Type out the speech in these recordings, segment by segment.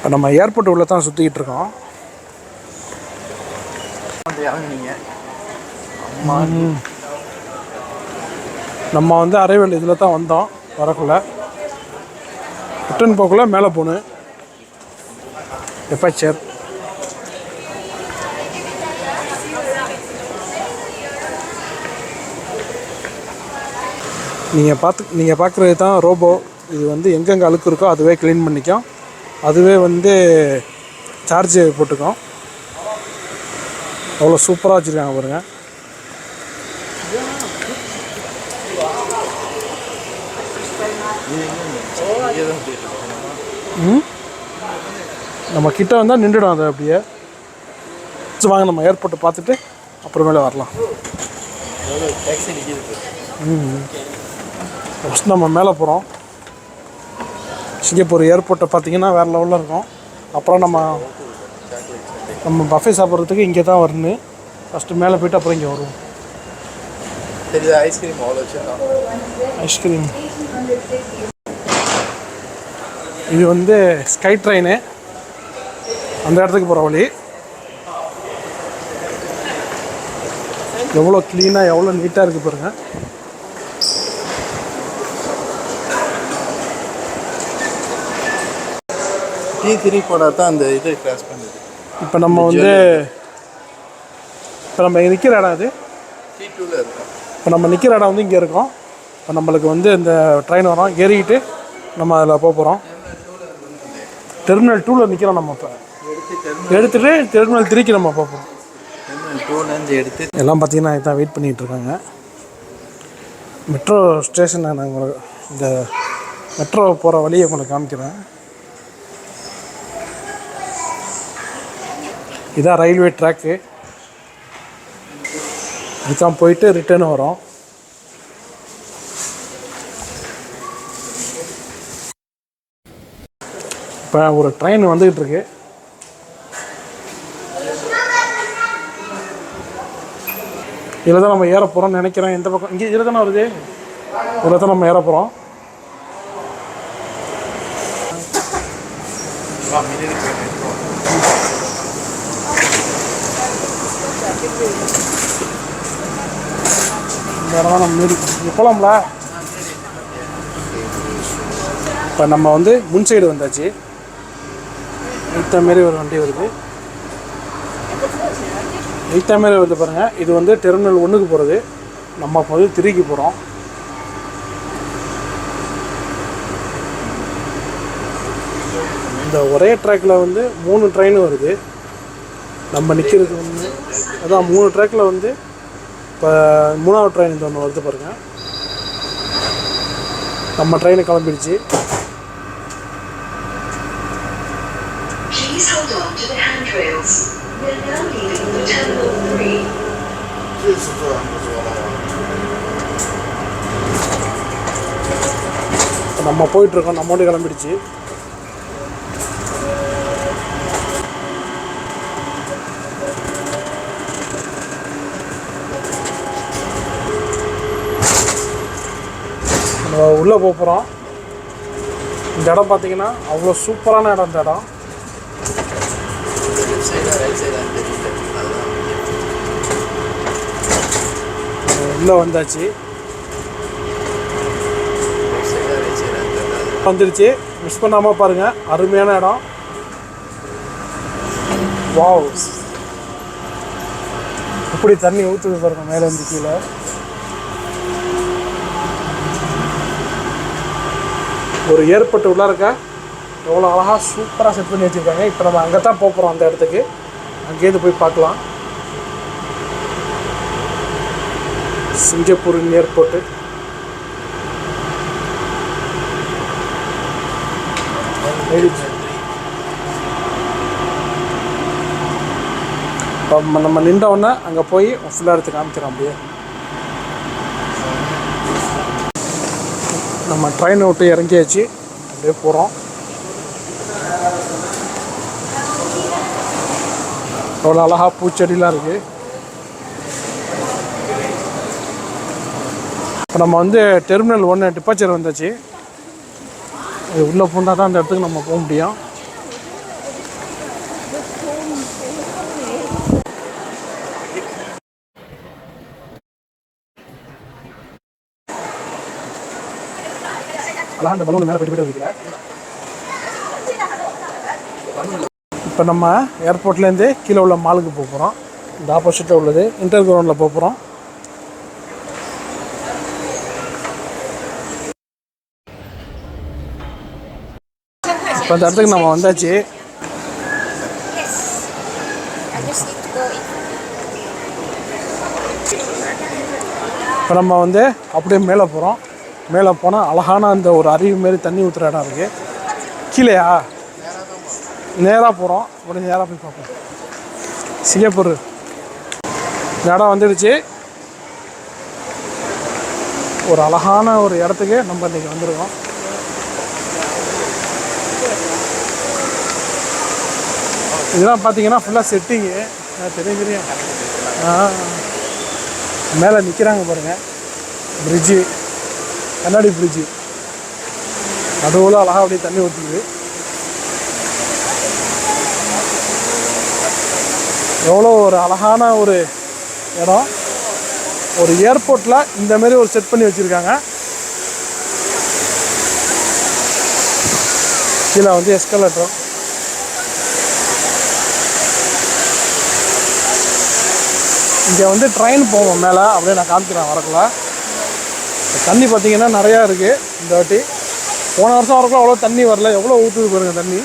இப்போ நம்ம ஏர்போர்ட் உள்ள தான் சுற்றிக்கிட்டு இருக்கோம். நம்ம வந்து அரைவல் இதில் தான் வந்தோம் வரக்குள்ள. ரிட்டன் போக்குள்ள மேலே போகணும் எப்பச்சர் நீங்கள் பார்த்து நீங்கள் பார்க்குறது தான் ரோபோ. இது வந்து எங்கெங்கே அழுக்கு இருக்கோ அதுவே க்ளீன் பண்ணிக்கும். அதுவே வந்து சார்ஜ் போட்டுக்கும். அவ்வளோ சூப்பராக வச்சுருக்காங்க பாருங்கள் ம்? நம்ம கிட்ட வந்தால் நின்றுடும் அது அப்படியே. சரி, வாங்க நம்ம ஏர்போர்ட்டை பார்த்துட்டு அப்புறமேல வரலாம். ம். ஃபஸ்ட் நம்ம மேலே போகிறோம் சிங்கப்பூர் ஏர்போர்ட்டை பார்த்தீங்கன்னா வேறு லெவலில் இருக்கும். அப்புறம் நம்ம நம்ம பஃபே சாப்பிட்றதுக்கு இங்கே தான் வரணும். ஃபஸ்ட்டு மேலே போயிட்டு அப்புறம் இங்கே வருவோம். தெரியுது ஐஸ்கிரீம் அவ்வளோ ஐஸ்கிரீம் இது வந்து ஸ்கை ட்ரெயின் அந்த இடத்துக்கு போகிற வழி. எவ்வளோ க்ளீனாக எவ்வளோ நீட்டாக இருக்குது பாருங்கள் டீ த்ரீ போனால் தான் அந்த இது கிராஸ் பண்ணுது. இப்போ நம்ம வந்து இப்போ நம்ம நிற்கிற இடம் இது டீ டூவில் இருக்கும். இப்போ நம்ம நிற்கிற இடம் வந்து இங்கே இருக்கோம். இப்போ நம்மளுக்கு வந்து இந்த ட்ரெயின் வரோம். ஏறிக்கிட்டு நம்ம அதில் போக போகிறோம் டெர்மினல் டூவில் நிற்கிறோம் நம்ம இப்போ. எடுத்துகிட்டு டெர்மினல் த்ரீக்கு நம்ம போக போகிறோம் எடுத்து எல்லாம் பார்த்தீங்கன்னா இதான் வெயிட் பண்ணிகிட்டு இருக்காங்க. மெட்ரோ ஸ்டேஷனை நான் உங்களுக்கு இந்த மெட்ரோ போகிற வழியை உங்களுக்கு காமிக்கிறேன். இதான் ரயில்வே ட்ராக்கு. இதுதான் போயிட்டு ரிட்டர்ன் வரும். இப்போ ஒரு ட்ரெயின் வந்துக்கிட்டு இருக்கு இதில் தான் நம்ம ஏற போகிறோம்னு நினைக்கிறேன். எந்த பக்கம்? இங்கே இதில் தானே வருது? இதில் தான் நம்ம ஏற போகிறோம் இந்த இடம் தான் நம்ம மீறி இங்கே போகலாம்ல இப்போ நம்ம வந்து முன் சைடு வந்தாச்சு. எடுத்த மாரி ஒரு வண்டி வருது. இந்த மாரி வருது பாருங்கள் இது வந்து டெர்மினல் ஒன்றுக்கு போகிறது நம்ம இப்போ வந்து திருக்கி போகிறோம் இந்த ஒரே ட்ராக்கில் வந்து மூணு ட்ரெயின் வருது. நம்ம நிற்கிறது வந்து அதான் மூணு ட்ராக்கில் வந்து இப்போ மூணாவது ட்ரெயின் இந்த ஒன்று வருது பாருங்கள் நம்ம ட்ரெயின் கிளம்பிடுச்சு. Please hold on to the handrails. We're now leaving the Terminal 3. இப்போ நம்ம போயிட்டுருக்கோம் நம்ம வண்டி கிளம்பிடுச்சு நம்ம உள்ளே போக போகிறோம். இந்த இடம் பார்த்தீங்கன்னா அவ்வளோ சூப்பரான இடம் இந்த இடம். உள்ளே வந்தாச்சு. வந்துருச்சு. மிஸ் பண்ணாமல் பாருங்கள் அருமையான இடம். வாவ். இப்படி தண்ணி ஊற்றுது பாருங்கள் மேலே இருந்து கீழே. ஒரு ஏற்பட்டு உள்ள இருக்கா எவ்வளோ அழகாக சூப்பராக செட் பண்ணி வச்சுருக்காங்க. இப்போ நம்ம அங்கே தான் போக போகிறோம் அந்த இடத்துக்கு. அங்கேயிருந்து போய் பார்க்கலாம். சிங்கப்பூரின் ஏர்போர்ட்டு இப்போ நம்ம- நம்ம அங்கே போய் ஃபுல்லாக எடுத்து காமிக்கிறோம் அப்படியே. நம்ம ட்ரெயினை விட்டு இறங்கியாச்சு. அப்படியே போகிறோம் அவ்வளோ அழகாக பூச்செடிலாம் இருக்குது இப்போ நம்ம வந்து டெர்மினல் ஒன்று டிப்பாச்சர் வந்தாச்சு. இது உள்ளே பூந்தா தான் அந்த இடத்துக்கு நம்ம போக முடியும். அழகா அந்த பலூன் மேலே போயிட்டு போயிட்டு இப்போ நம்ம ஏர்போர்ட்லேருந்து கீழே உள்ள மாலுக்கு போக போகிறோம் இந்த ஆப்போசிட்டில் உள்ளது இன்டர் கிரவுண்டில் போக போகிறோம் இப்போ அந்த இடத்துக்கு நம்ம வந்தாச்சு. இப்போ நம்ம வந்து அப்படியே மேலே போகிறோம் மேலே போனால் அழகான அந்த ஒரு அருவி மாரி தண்ணி ஊற்றுற இடம் இருக்குது கீழேயா? நேராக போகிறோம். அப்படியே நேராக போய் பார்ப்போம். சிங்கப்பூர். இந்த இடம் வந்துடுச்சு. ஒரு அழகான ஒரு இடத்துக்கு நம்ம இன்றைக்கி வந்திருக்கோம். இதெல்லாம் பார்த்தீங்கன்னா ஃபுல்லாக செட்டிங்கு தெரியும் தெரியும். மேலே நிற்கிறாங்க பாருங்கள் பிரிட்ஜு கண்ணாடி ஃப்ரிட்ஜு நடுவில் அழகாக அப்படியே தண்ணி ஊற்றிக்குது எவ்வளோ ஒரு அழகான ஒரு இடம். ஒரு ஏர்போர்ட்டில் இந்தமாரி ஒரு செட் பண்ணி வச்சுருக்காங்க. கீழே வந்து எஸ்கலேட்டர் இங்கே வந்து ட்ரெயின் போவோம் மேலே. அப்படியே நான் காமிக்கிறேன் வரக்குள்ள தண்ணி பார்த்தீங்கன்னா நிறையா இருக்குது இந்த வாட்டி. போன வருஷம் வரக்குள்ள அவ்வளோ தண்ணி வரல. எவ்வளோ ஊற்றுது பாருங்கள் தண்ணி.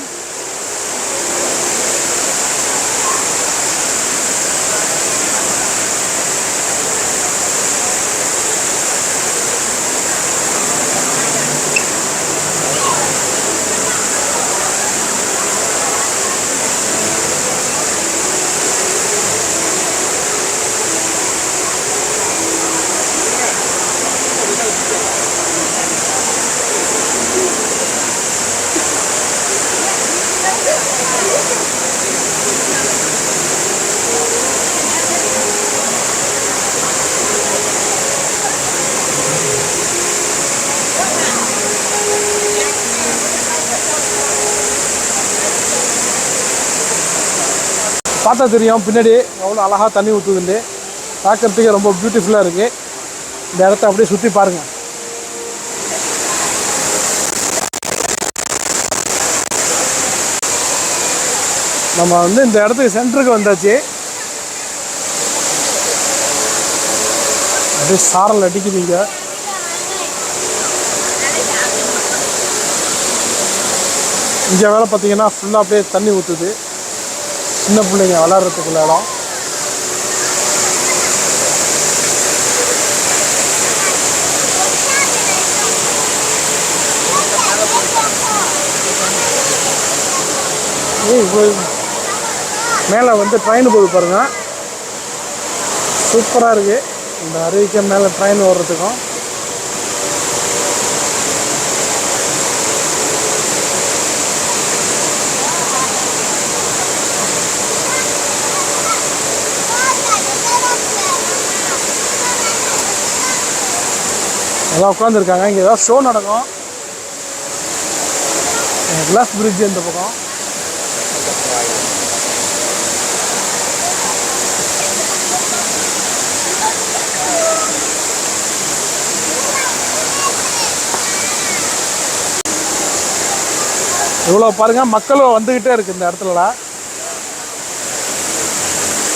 பார்த்தா தெரியும். பின்னாடி எவ்வளோ அழகாக தண்ணி ஊற்றுதுண்டு பார்க்குறதுக்கு ரொம்ப பியூட்டிஃபுல்லாக இருக்குது இந்த இடத்த அப்படியே சுற்றி பாருங்கள் நம்ம வந்து இந்த இடத்துக்கு சென்டருக்கு வந்தாச்சு. அப்படியே சாரல் அடிக்குதுங்க இங்கே. வேலை பார்த்தீங்கன்னா ஃபுல்லாக அப்படியே தண்ணி ஊற்றுது சின்ன பிள்ளைங்க விளாட்றதுக்குள்ள இடம் மேலே வந்து ட்ரெயின் போகுது பாருங்க. சூப்பராக இருக்குது இந்த அருவிக்கு மேலே ட்ரெயின் ஓடுறதுக்கும். எல்லாம் உட்காந்துருக்காங்க இங்கே ஏதாவது ஷோ நடக்கும். கிளாஸ் பிரிட்ஜ் இந்த பக்கம். இவ்வளோ பாருங்கள் மக்களும் வந்துக்கிட்டே இருக்குது இந்த இடத்துல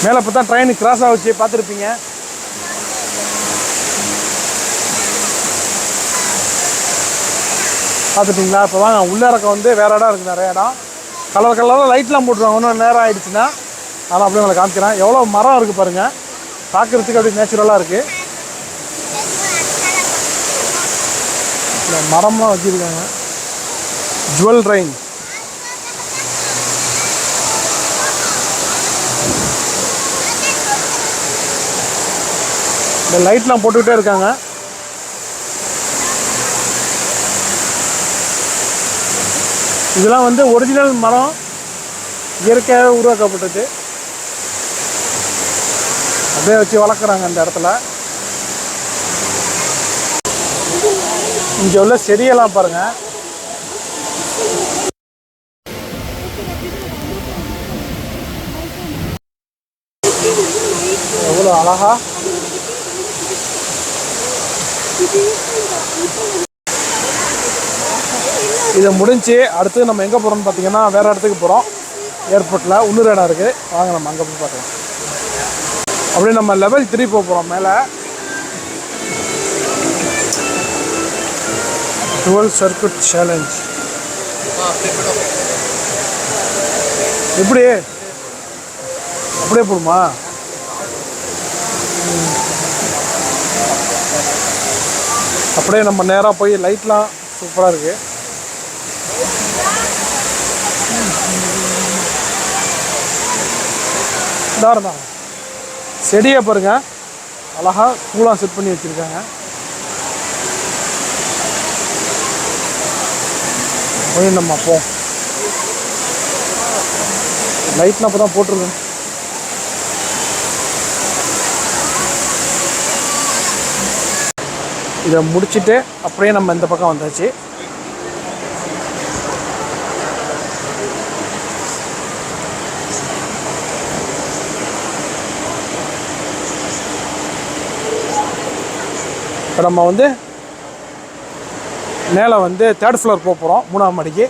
மேலே பார்த்தா ட்ரெயின் கிராஸ் ஆகுச்சு பார்த்துருப்பீங்க. பார்த்துட்டிங்களா? இப்போ வாங்க உள்ளிறக்க வந்து வேறு இடம் இருக்குது நிறைய இடம். கலர் கலராக லைட்லாம் போட்டுருவாங்க இன்னும் நேரம் ஆகிடுச்சுன்னா அதெல்லாம் அப்படியே உங்களை காமிக்கிறேன். எவ்வளோ மரம் இருக்குது பாருங்கள் பார்க்குறதுக்கு அப்படி நேச்சுரலாக இருக்குது மரம்லாம் வச்சுருக்காங்க. ஜுவல் ட்ரெயின் இந்த லைட்லாம் போட்டுக்கிட்டே இருக்காங்க. இதெல்லாம் வந்து ஒரிஜினல் மரம் இயற்கையாகவே உருவாக்கப்பட்டது அப்படியே வச்சு வளர்க்குறாங்க அந்த இடத்துல. இங்கே உள்ள செடியெல்லாம் பாருங்கள் எவ்வளோ அழகா. இதை முடிஞ்சு அடுத்து நம்ம எங்கே போகிறோம்னு பார்த்தீங்கன்னா வேறு இடத்துக்கு போகிறோம் ஏர்போர்ட்டில் உள்ளூர் இடம் இருக்குது வாங்க நம்ம அங்கே போய் பார்க்கலாம். அப்படியே நம்ம லெவல் த்ரீ போக போகிறோம் மேலே. டுவெல் சர்க்கியூட் சேலஞ்ச் எப்படி? அப்படியே போடுமா? அப்படியே நம்ம நேராக போய் லைட்லாம் சூப்பராக இருக்குது இதாருந்தா செடியை பாருங்க. அழகா கூலாக செட் பண்ணி வச்சுருக்காங்க. போய் நம்ம போம் லைட்லாம் அப்போ தான் போட்டிருக்கேன் இதை முடிச்சுட்டு அப்படியே நம்ம இந்த பக்கம் வந்தாச்சு. இப்போ நம்ம வந்து மேலே வந்து தேர்ட் ஃப்ளோர் போக போகிறோம் மூணாம் மணிக்கு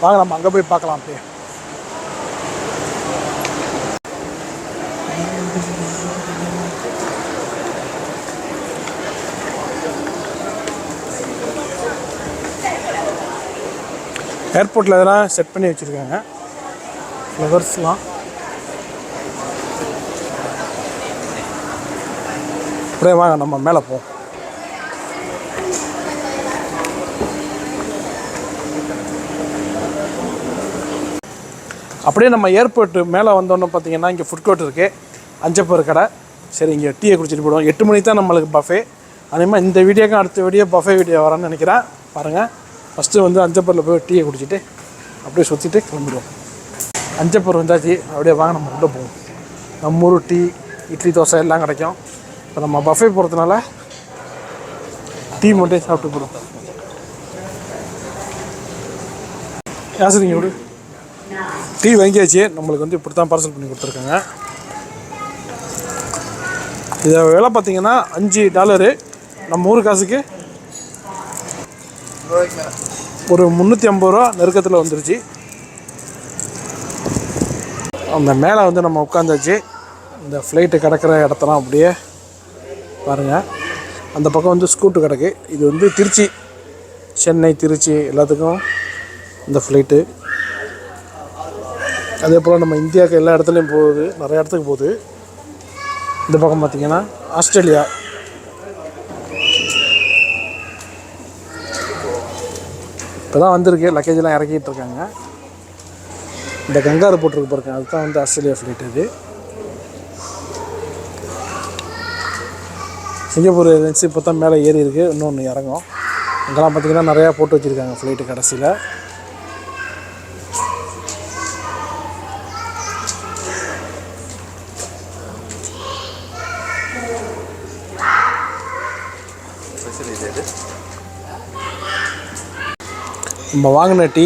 வாங்க நம்ம அங்கே போய் பார்க்கலாம் அப்படியே. ஏர்போர்ட்டில் இதெல்லாம் செட் பண்ணி வச்சுருக்காங்க. ஃப்ளவர்ஸ்லாம் அப்படியே வாங்க நம்ம மேலே போவோம். அப்படியே நம்ம ஏர்போர்ட் மேலே வந்தோன்னு பார்த்தீங்கன்னா இங்கே ஃபுட் கோர்ட் இருக்குது அஞ்சப்பர் கடை. சரி இங்கே டீயை குடிச்சிட்டு போடுவோம் எட்டு மணிக்கு தான் நம்மளுக்கு பஃபே அதேமாதிரி இந்த வீடியோக்கும் அடுத்த வீடியோ பஃபே வீடியோ வரேன்னு நினைக்கிறேன். பாருங்கள் ஃபஸ்ட்டு வந்து அஞ்சப்பரில் போய் டீயை குடிச்சிட்டு அப்படியே சுற்றிட்டு கிளம்பிடுவோம். அஞ்சப்பர் வந்தாச்சு. அப்படியே வாங்க நம்ம உள்ளே போவோம். நம்ம ஊர் டீ இட்லி தோசை எல்லாம் கிடைக்கும். இப்போ நம்ம பஃபே போகிறதுனால டீ மட்டும் சாப்பிட்டு போடுவோம் யாசரிங்க விடு டீ வாங்கியாச்சு. நம்மளுக்கு வந்து இப்படி தான் பார்சல் பண்ணி கொடுத்துருக்காங்க. இதை விலை பார்த்தீங்கன்னா அஞ்சு டாலரு நம்ம ஊர் காசுக்கு ஒரு முந்நூற்றி ஐம்பது ரூபா நெருக்கத்தில் வந்துருச்சு. அந்த மேலே வந்து நம்ம உட்காந்தாச்சு இந்த ஃப்ளைட்டு கிடக்கிற இடத்தெல்லாம் அப்படியே பாருங்கள் அந்த பக்கம் வந்து ஸ்கூட்டு கிடக்கு. இது வந்து திருச்சி. சென்னை திருச்சி எல்லாத்துக்கும் இந்த ஃப்ளைட்டு அதே போல் நம்ம இந்தியாவுக்கு எல்லா இடத்துலையும் போகுது நிறைய இடத்துக்கு போகுது. இந்த பக்கம் பார்த்திங்கன்னா ஆஸ்திரேலியா. இப்போ தான் வந்திருக்கு லக்கேஜெலாம் இறக்கிட்டு இருக்காங்க. இந்த கங்காரு போட்டிருக்கு பாருங்க அதுதான் வந்து ஆஸ்திரேலியா ஃப்ளைட் இது. சிங்கப்பூர் ஏஜென்சி இப்போ தான் மேலே ஏறி இருக்குது இன்னொன்று இறங்கும். அங்கெல்லாம் பார்த்திங்கன்னா நிறையா போட்டு வச்சுருக்காங்க ஃப்ளைட்டு கடைசியில் ஃபெசிலிட்டி இது நம்ம வாங்கின டீ.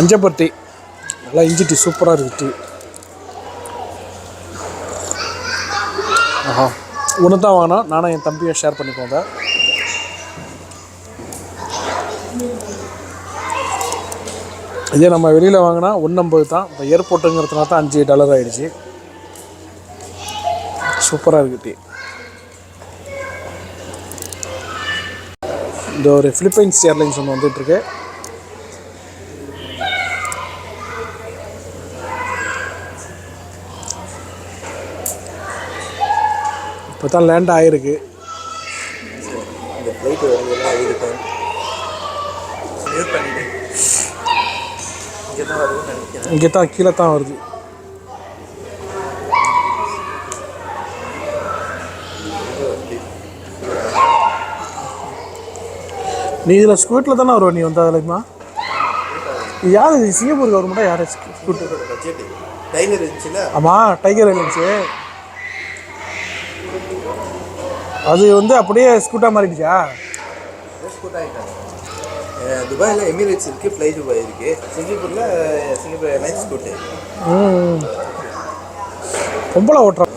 அஞ்சப்பர் டீ நல்லா இஞ்சி டீ சூப்பராக இருக்குது டீ. ஆஹா. ஒன்று தான் வாங்கினா நானும் என் தம்பியை ஷேர் பண்ணிக்கோங்க இதே நம்ம வெளியில் வாங்கினா ஒன்றம்பது தான். இப்போ ஏர்போர்ட்டுங்கிறதுனால தான் அஞ்சு டாலர் ஆகிடுச்சு சூப்பராக இருக்குது டீ. இந்த ஒரு ஃபிலிப்பைன்ஸ் ஏர்லைன்ஸ் ஒன்று வந்துட்டுருக்கு. இப்போ தான் லேண்ட் ஆகிருக்கு இங்கே தான் கீழே தான் வருது. நீ இதில் ஸ்கூட்டில் தானே வருவ நீ வந்த அதுலமா யார் இது? சிங்கப்பூர் கவர்மெண்ட்டா யார் ஸ்கூட்டர் பட்ஜெட் டைலர் இருந்துச்சுல? ஆமாம் டைகர் ஏர்லைன்ஸு அது வந்து அப்படியே ஸ்கூட்டாக மாறிடுச்சா? துபாயில் எமிரேட்ஸ் இருக்குது ஃப்ளை துபாய் இருக்குது சிங்கப்பூரில் சிங்கப்பூர் ஏர்லைன்ஸ் கூட்டு ம் பொம்பளை ஓட்டுறோம்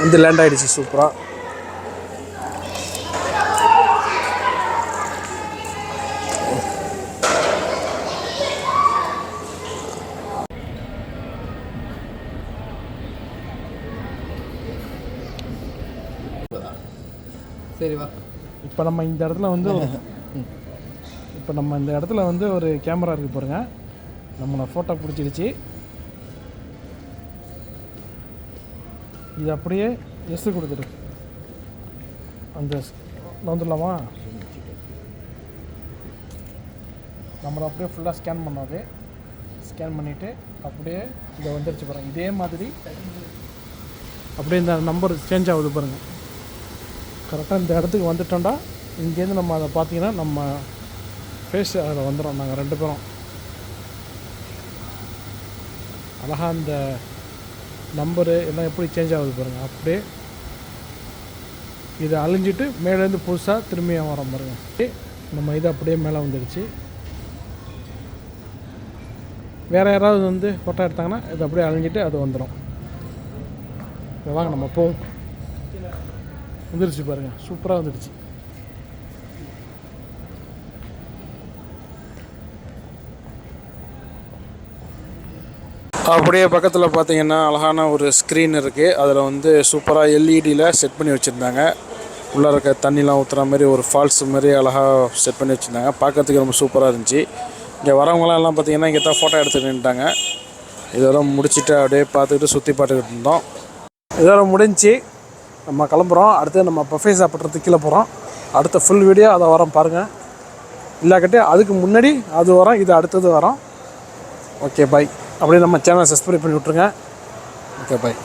வந்து லேண்ட் ஆயிடுச்சு சூப்பராக சரி வா. இப்போ நம்ம இந்த இடத்துல வந்து இப்போ நம்ம இந்த இடத்துல வந்து ஒரு கேமரா இருக்கு பாருங்க. நம்மளை ஃபோட்டோ பிடிச்சிருச்சு. இது அப்படியே எஸ் கொடுத்துரு அந்த வந்துடலாமா நம்மளை அப்படியே ஃபுல்லாக ஸ்கேன் பண்ணாது ஸ்கேன் பண்ணிவிட்டு அப்படியே இதை வந்துருச்சு பாருங்க. இதே மாதிரி அப்படியே இந்த நம்பர் சேஞ்ச் ஆகுது பாருங்கள் கரெக்டாக இந்த இடத்துக்கு வந்துட்டோம்டா. இங்கேருந்து நம்ம அதை பார்த்தீங்கன்னா நம்ம ஃபேஸ் அதில் வந்துடும். நாங்கள் ரெண்டு பேரும். அழகாக இந்த நம்பரு எல்லாம் எப்படி சேஞ்ச் ஆகுது பாருங்கள் அப்படியே இதை அழிஞ்சிட்டு மேலேருந்து புதுசாக திரும்பியும் வரோம் பாருங்கள் நம்ம இது அப்படியே மேலே வந்துடுச்சு. வேறு யாராவது வந்து ஃபோட்டோ எடுத்தாங்கன்னா இது அப்படியே அழிஞ்சிட்டு அது வந்துடும் இப்போ வாங்க நம்ம போவோம். வந்துருச்சு பாருங்க. சூப்பராக வந்துடுச்சு அப்படியே பக்கத்தில் பார்த்தீங்கன்னா அழகான ஒரு ஸ்க்ரீன் இருக்குது அதில் வந்து சூப்பராக எல்இடியில் செட் பண்ணி வச்சுருந்தாங்க. உள்ளே இருக்க தண்ணிலாம் ஊற்றுற மாதிரி ஒரு ஃபால்ஸ் மாதிரி அழகாக செட் பண்ணி வச்சுருந்தாங்க. பார்க்கறதுக்கு ரொம்ப சூப்பராக இருந்துச்சு. இங்கே வரவங்களாம் எல்லாம் பார்த்தீங்கன்னா இங்கே தான் ஃபோட்டோ எடுத்துட்டு நின்ட்டாங்க இதெல்லாம் முடிச்சுட்டு அப்படியே பார்த்துக்கிட்டு சுற்றி பார்த்துக்கிட்டு இருந்தோம். இதோட முடிஞ்சு நம்ம கிளம்புறோம். அடுத்து நம்ம பஃபே சாப்பிட்றதுக்கு கீழே போகிறோம் அடுத்த ஃபுல் வீடியோ அதை வரோம் பாருங்கள் இல்லாக்கட்டி அதுக்கு முன்னாடி அது வரோம் இது அடுத்தது வரோம். ஓகே பை அப்படியே நம்ம சேனலை சப்ஸ்கிரைப் பண்ணி விட்ருங்க ஓகே பாய்